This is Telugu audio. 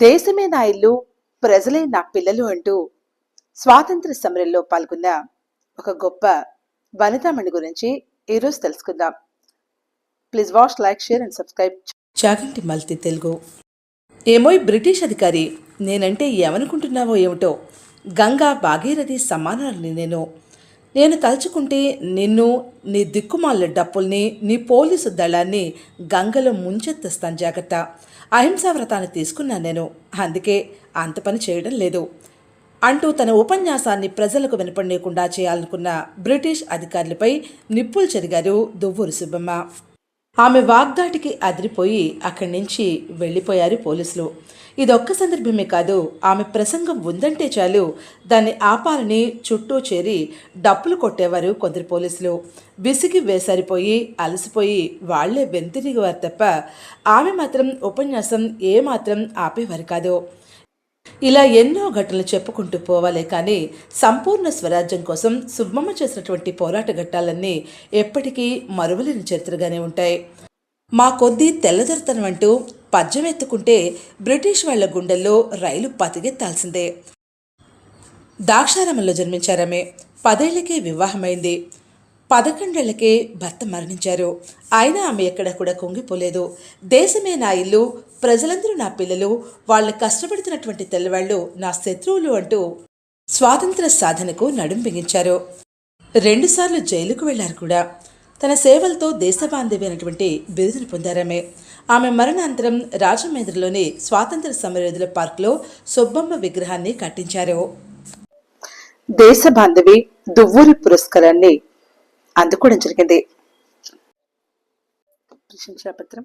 దేశమే నా ఇల్లు ప్రజలే నా పిల్లలు అంటూ స్వాతంత్ర సమరంలో పాల్గొన్న ఒక గొప్ప వనితామణి గురించి ఈరోజు తెలుసుకుందాం. Please watch like share and subscribe Chaganti Malti Telugu. ఏమోయ్ బ్రిటిష్ అధికారి నేనంటే ఏమనుకుంటున్నావో ఏమిటో? గంగా భాగీరథి సమానాలని నేను నేను తలుచుకుంటే నిన్ను నీ దిక్కుమాల డప్పుల్ని నీ పోలీసు దళాన్ని గంగలో ముంచెత్తేస్తాను జాగ్రత్త. అహింసా వ్రతాన్ని తీసుకున్నాను నేను. అందుకే అంత పని చేయడం లేదు. అంటూ తన ఉపన్యాసాన్ని ప్రజలకు వినపడలేకుండా చేయాలనుకున్న బ్రిటిష్ అధికారులపై నిప్పులు చెరిగారు దువ్వూరు సుబ్బమ్మ. ఆమె వాగ్దాటికి అదిరిపోయి అక్కడి నుంచి వెళ్ళిపోయారు పోలీసులు. ఇదొక్క సందర్భమే కాదు ఆమె ప్రసంగం ఉందంటే చాలు దాన్ని ఆపాలని చుట్టూ చేరి డప్పులు కొట్టేవారు కొందరు పోలీసులు. విసిగి వేసారిపోయి అలసిపోయి వాళ్ళే వెంతిరిగివారు తప్ప ఆమె మాత్రం ఉపన్యాసం ఏమాత్రం ఆపేవారు కాదు. ఇలా ఎన్నో ఘటనలు చెప్పుకుంటూ పోవాలే కానీ సంపూర్ణ స్వరాజ్యం కోసం సుబ్బమ్మ చేసినటువంటి పోరాట ఘట్టాలన్నీ ఎప్పటికీ మరువలేని చరిత్రగానే ఉంటాయి. మా కొద్దీ తెల్లదొరతనం అంటూ పద్యం ఎత్తుకుంటే బ్రిటిష్ వాళ్ళ గుండెల్లో రైలు పతిగెత్తాల్సిందే. దాక్షారామంలో జన్మించారమే. పదేళ్ళకే వివాహమైంది. పదకొండేళ్ళకే భర్త మరణించారు. అయినా ఆమె ఎక్కడ కూడా కుంగిపోలేదు. దేశమే నా ఇల్లు ప్రజలందరూ నా పిల్లలు వాళ్ళని కష్టపడుతున్నటువంటి తెల్లవాళ్ళు నా శత్రువులు అంటూ స్వాతంత్ర సాధనకు నడుం బిగించారు. రెండుసార్లు జైలుకు వెళ్ళారు కూడా. తన సేవలతో దేశబాంధవి అయినటువంటి బిరుదును పొందారామె ఆమె. మరణాంతరం రాజమహేంద్రలోని స్వాతంత్ర సమరయోధుల పార్కులో సుబ్బమ్మ విగ్రహాన్ని కట్టించారు. దేశ బాంధవి దువ్వూరి పురస్కారాన్ని అందుకోవడం జరిగింది. ప్రశంసాపత్రం.